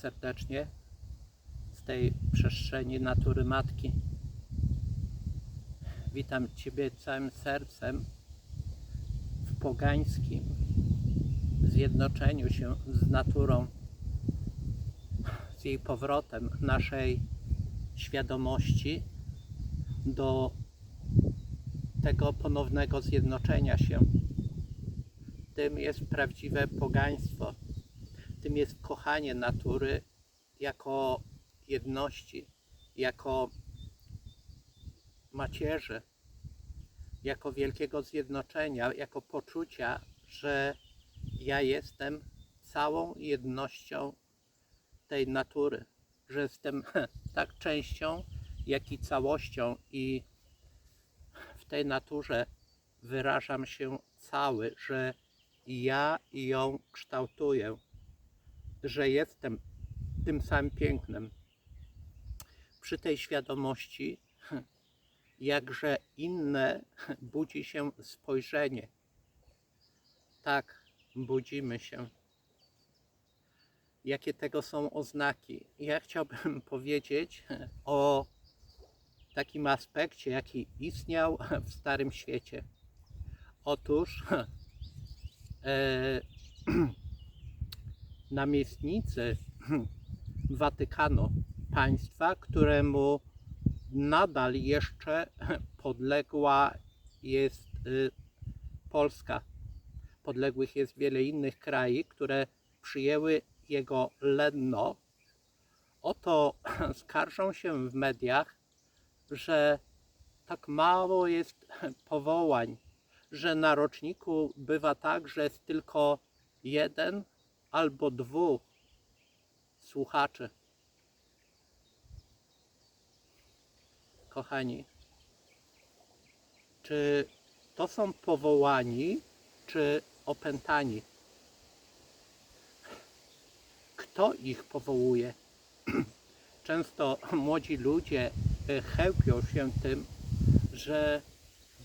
serdecznie z tej przestrzeni natury matki. Witam Ciebie całym sercem w pogańskim zjednoczeniu się z naturą, z jej powrotem naszej świadomości do tego ponownego zjednoczenia się. Tym jest prawdziwe pogaństwo. Tym jest kochanie natury jako jedności, jako macierzy, jako wielkiego zjednoczenia, jako poczucia, że ja jestem całą jednością tej natury, że jestem tak częścią, jak i całością i w tej naturze wyrażam się cały, że ja ją kształtuję, że jestem tym samym pięknem. Przy tej świadomości, jakże inne budzi się spojrzenie. Tak, budzimy się. Jakie tego są oznaki? Ja chciałbym powiedzieć o takim aspekcie, jaki istniał w Starym Świecie. Otóż e, namiestnicy Watykanu, państwa, któremu nadal jeszcze podległa jest y, Polska. Podległych jest wiele innych krajów, które przyjęły jego lenno. Oto skarżą się w mediach, że tak mało jest powołań, że na roczniku bywa tak, że jest tylko jeden albo dwóch słuchaczy. Kochani, czy to są powołani, czy opętani? Kto ich powołuje? Często młodzi ludzie e, chełpią się tym, że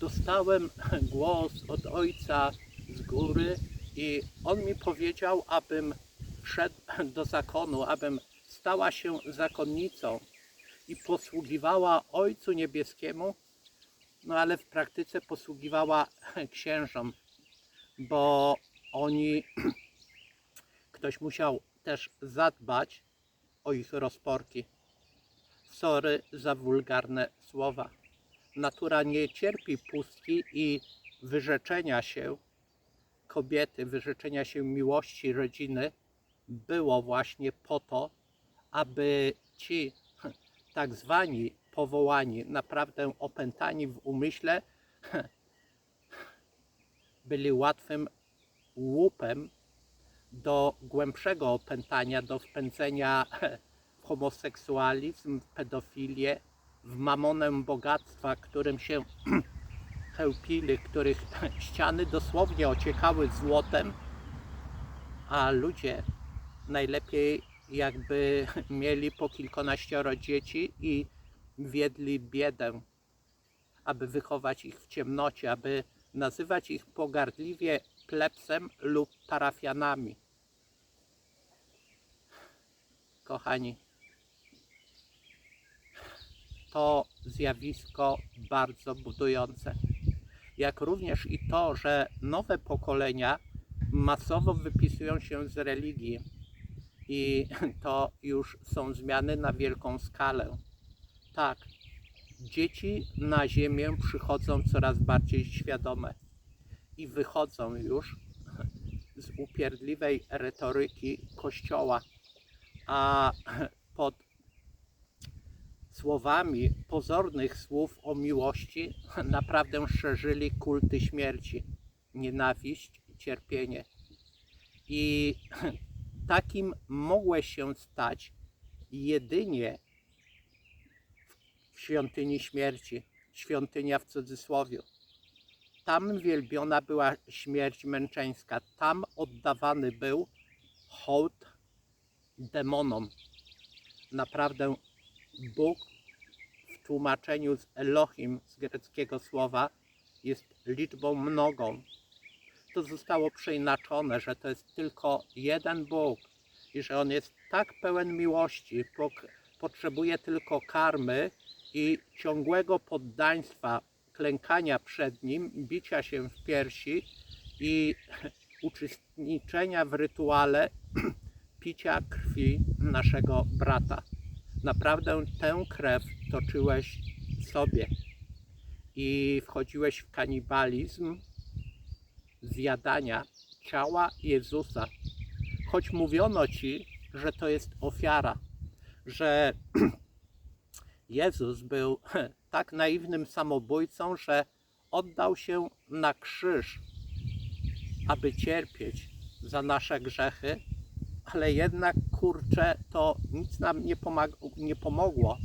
dostałem głos od ojca z góry i on mi powiedział, abym wszedł do zakonu, abym stała się zakonnicą i posługiwała Ojcu Niebieskiemu, no ale w praktyce posługiwała księżom, bo oni, ktoś musiał też zadbać o ich rozporki. Sorry za wulgarne słowa. Natura nie cierpi pustki i wyrzeczenia się kobiety, wyrzeczenia się miłości rodziny było właśnie po to, aby ci tak zwani powołani, naprawdę opętani w umyśle, byli łatwym łupem do głębszego opętania, do wpędzenia w homoseksualizm, w pedofilię, w mamonę bogactwa, którym się chełpili, których ściany dosłownie ociekały złotem, a ludzie najlepiej jakby mieli po kilkanaścioro dzieci i wiedli biedę, aby wychować ich w ciemnocie, aby nazywać ich pogardliwie plebsem lub parafianami. Kochani, to zjawisko bardzo budujące. Jak również i to, że nowe pokolenia masowo wypisują się z religii i to już są zmiany na wielką skalę. Tak, dzieci na ziemię przychodzą coraz bardziej świadome i wychodzą już z upierdliwej retoryki Kościoła, a pod słowami pozornych słów o miłości naprawdę szerzyli kulty śmierci, nienawiść, cierpienie. I takim mogłeś się stać jedynie w świątyni śmierci, świątynia w cudzysłowie. Tam wielbiona była śmierć męczeńska, tam oddawany był hołd demonom. Naprawdę Bóg tłumaczeniu z Elohim, z greckiego słowa, jest liczbą mnogą. To zostało przeinaczone, że to jest tylko jeden Bóg, i że on jest tak pełen miłości, pok- potrzebuje tylko karmy i ciągłego poddaństwa, klękania przed nim, bicia się w piersi i uczestniczenia w rytuale picia krwi naszego brata. Naprawdę tę krew toczyłeś sobie i wchodziłeś w kanibalizm zjadania ciała Jezusa. Choć mówiono ci, że to jest ofiara, że Jezus był tak naiwnym samobójcą, że oddał się na krzyż, aby cierpieć za nasze grzechy, ale jednak kurczę, to nic nam nie, nie pomogło.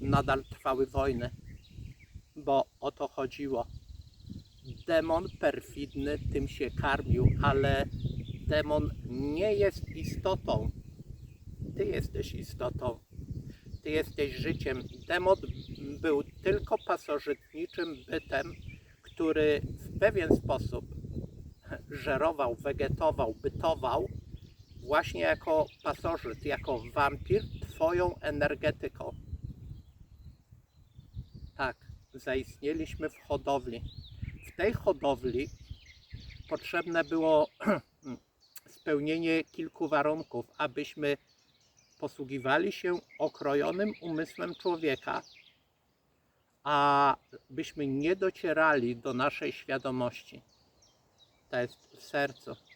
Nadal trwały wojny, bo o to chodziło. Demon perfidny tym się karmił, ale demon nie jest istotą. Ty jesteś istotą. Ty jesteś życiem. Demon był tylko pasożytniczym bytem, który w pewien sposób żerował, wegetował, bytował właśnie jako pasożyt, jako wampir, twoją energetyką. Tak, zaistnieliśmy w hodowli. W tej hodowli potrzebne było spełnienie kilku warunków, abyśmy posługiwali się okrojonym umysłem człowieka, a byśmy nie docierali do naszej świadomości. To jest w sercu.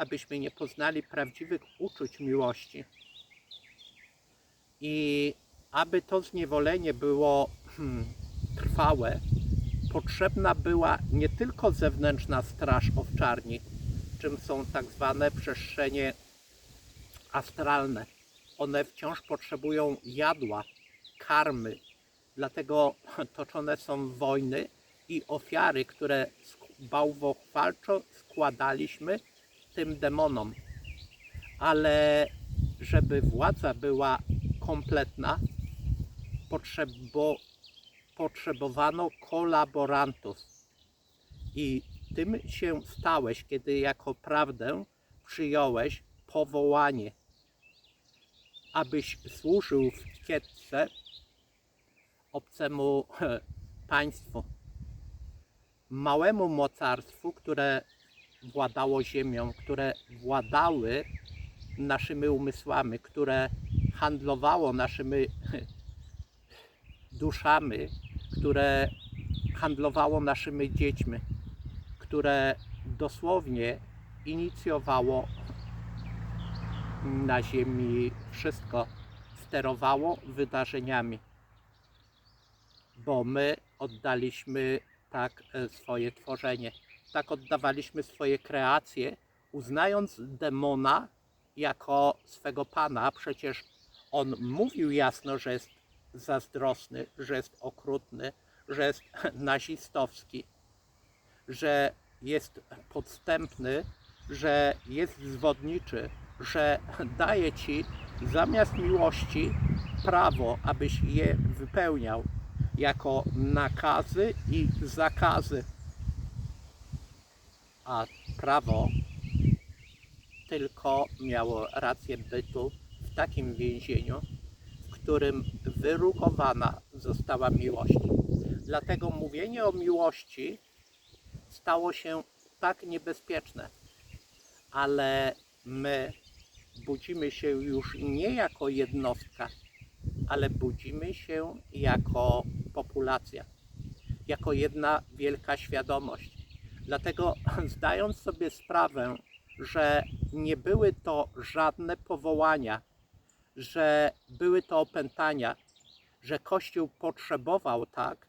Abyśmy nie poznali prawdziwych uczuć miłości. I aby to zniewolenie było hmm, trwałe, potrzebna była nie tylko zewnętrzna straż owczarni, czym są tak zwane przestrzenie astralne. One wciąż potrzebują jadła, karmy, dlatego toczone są wojny i ofiary, które bałwochwalczo składaliśmy tym demonom. Ale żeby władza była kompletna, potrzebo, potrzebowano kolaborantów. I tym się stałeś, kiedy jako prawdę przyjąłeś powołanie, abyś służył w kietce obcemu państwu, małemu mocarstwu, które władało ziemią, które władały naszymi umysłami, które handlowało naszymi duszami, które handlowało naszymi dziećmi, które dosłownie inicjowało na ziemi wszystko, sterowało wydarzeniami, bo my oddaliśmy tak e, swoje tworzenie, tak oddawaliśmy swoje kreacje, uznając demona jako swego pana. Przecież on mówił jasno, że jest zazdrosny, że jest okrutny, że jest nazistowski, że jest podstępny, że jest zwodniczy, że daje ci zamiast miłości prawo, abyś je wypełniał jako nakazy i zakazy. A prawo tylko miało rację bytu w takim więzieniu, w którym wyrugowana została miłość. Dlatego mówienie o miłości stało się tak niebezpieczne. Ale my budzimy się już nie jako jednostka, ale budzimy się jako populacja, jako jedna wielka świadomość. Dlatego zdając sobie sprawę, że nie były to żadne powołania, że były to opętania, że Kościół potrzebował tak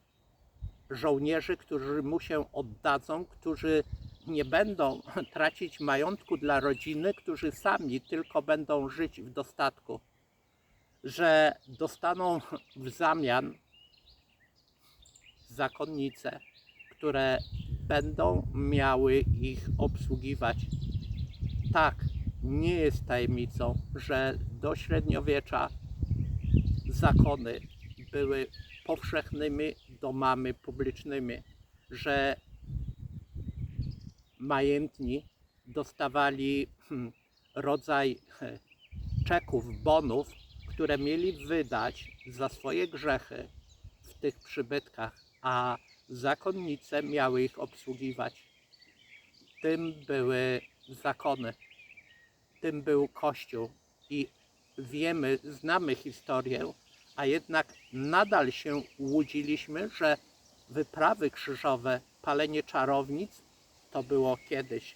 żołnierzy, którzy mu się oddadzą, którzy nie będą tracić majątku dla rodziny, którzy sami tylko będą żyć w dostatku, że dostaną w zamian zakonnice, które będą miały ich obsługiwać. Tak, nie jest tajemnicą, że do średniowiecza zakony były powszechnymi domami publicznymi, że majętni dostawali hmm, rodzaj he, czeków, bonów, które mieli wydać za swoje grzechy w tych przybytkach, a zakonnice miały ich obsługiwać. Tym były zakony, tym był Kościół i wiemy, znamy historię, a jednak nadal się łudziliśmy, że wyprawy krzyżowe, palenie czarownic to było kiedyś.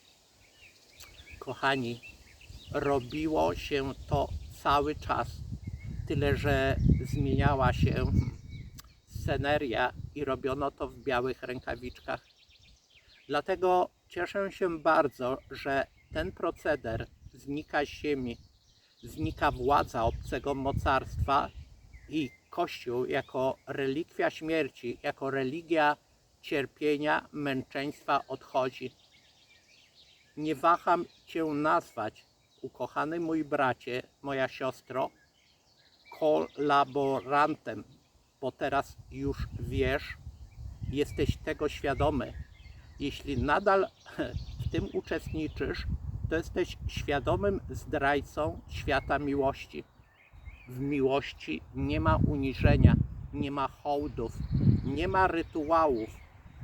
Kochani, robiło się to cały czas, tyle że zmieniała się sceneria i robiono to w białych rękawiczkach. Dlatego cieszę się bardzo, że ten proceder znika z ziemi, znika władza obcego mocarstwa i Kościół jako relikwia śmierci, jako religia cierpienia, męczeństwa odchodzi. Nie waham Cię nazwać, ukochany mój bracie, moja siostro, kolaborantem, bo teraz już wiesz, jesteś tego świadomy. Jeśli nadal w tym uczestniczysz, to jesteś świadomym zdrajcą świata miłości. W miłości nie ma uniżenia, nie ma hołdów, nie ma rytuałów,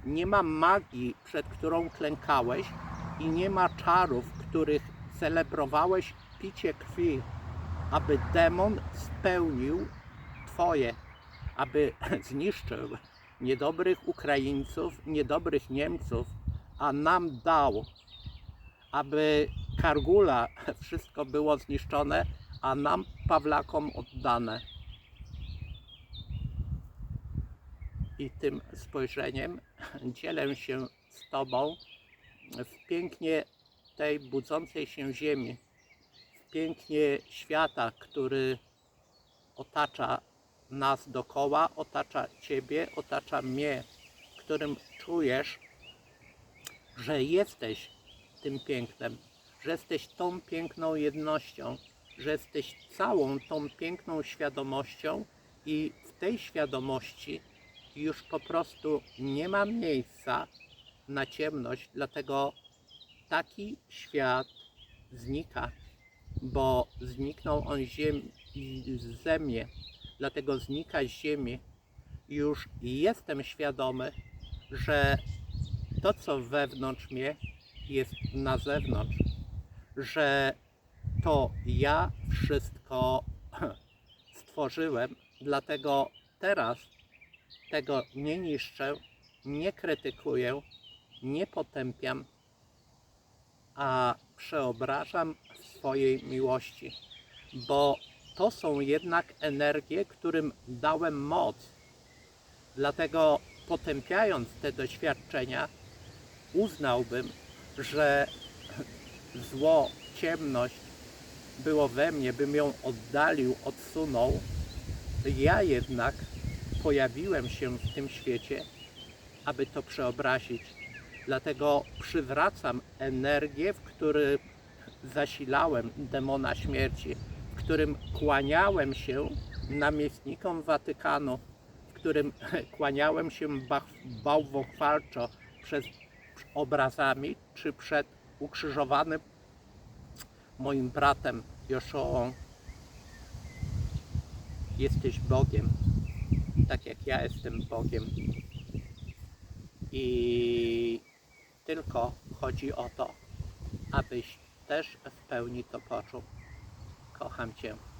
nie ma magii, przed którą klękałeś i nie ma czarów, których celebrowałeś picie krwi, aby demon spełnił Twoje, aby zniszczył niedobrych Ukraińców, niedobrych Niemców, a nam dał, aby Kargula wszystko było zniszczone, a nam Pawlakom oddane. I tym spojrzeniem dzielę się z Tobą w pięknie tej budzącej się ziemi, w pięknie świata, który otacza nas dokoła, otacza Ciebie, otacza mnie, którym czujesz, że jesteś tym pięknem, że jesteś tą piękną jednością, że jesteś całą tą piękną świadomością i w tej świadomości już po prostu nie ma miejsca na ciemność, dlatego taki świat znika, bo zniknął on ziem, z ziemię, dlatego znika z ziemi. Już jestem świadomy, że to, co wewnątrz mnie, jest na zewnątrz, że to ja wszystko stworzyłem, dlatego teraz tego nie niszczę, nie krytykuję, nie potępiam, a przeobrażam w swojej miłości, bo to są jednak energie, którym dałem moc. Dlatego potępiając te doświadczenia, uznałbym, że zło, ciemność było we mnie, bym ją oddalił, odsunął. Ja jednak pojawiłem się w tym świecie, aby to przeobrazić. Dlatego przywracam energię, w którym zasilałem demona śmierci, którym kłaniałem się namiestnikom Watykanu, w którym kłaniałem się bałwochwalczo przed obrazami czy przed ukrzyżowanym moim bratem Joszołą. Jesteś Bogiem, tak jak ja jestem Bogiem. I tylko chodzi o to, abyś też w pełni to poczuł. Kocham Cię.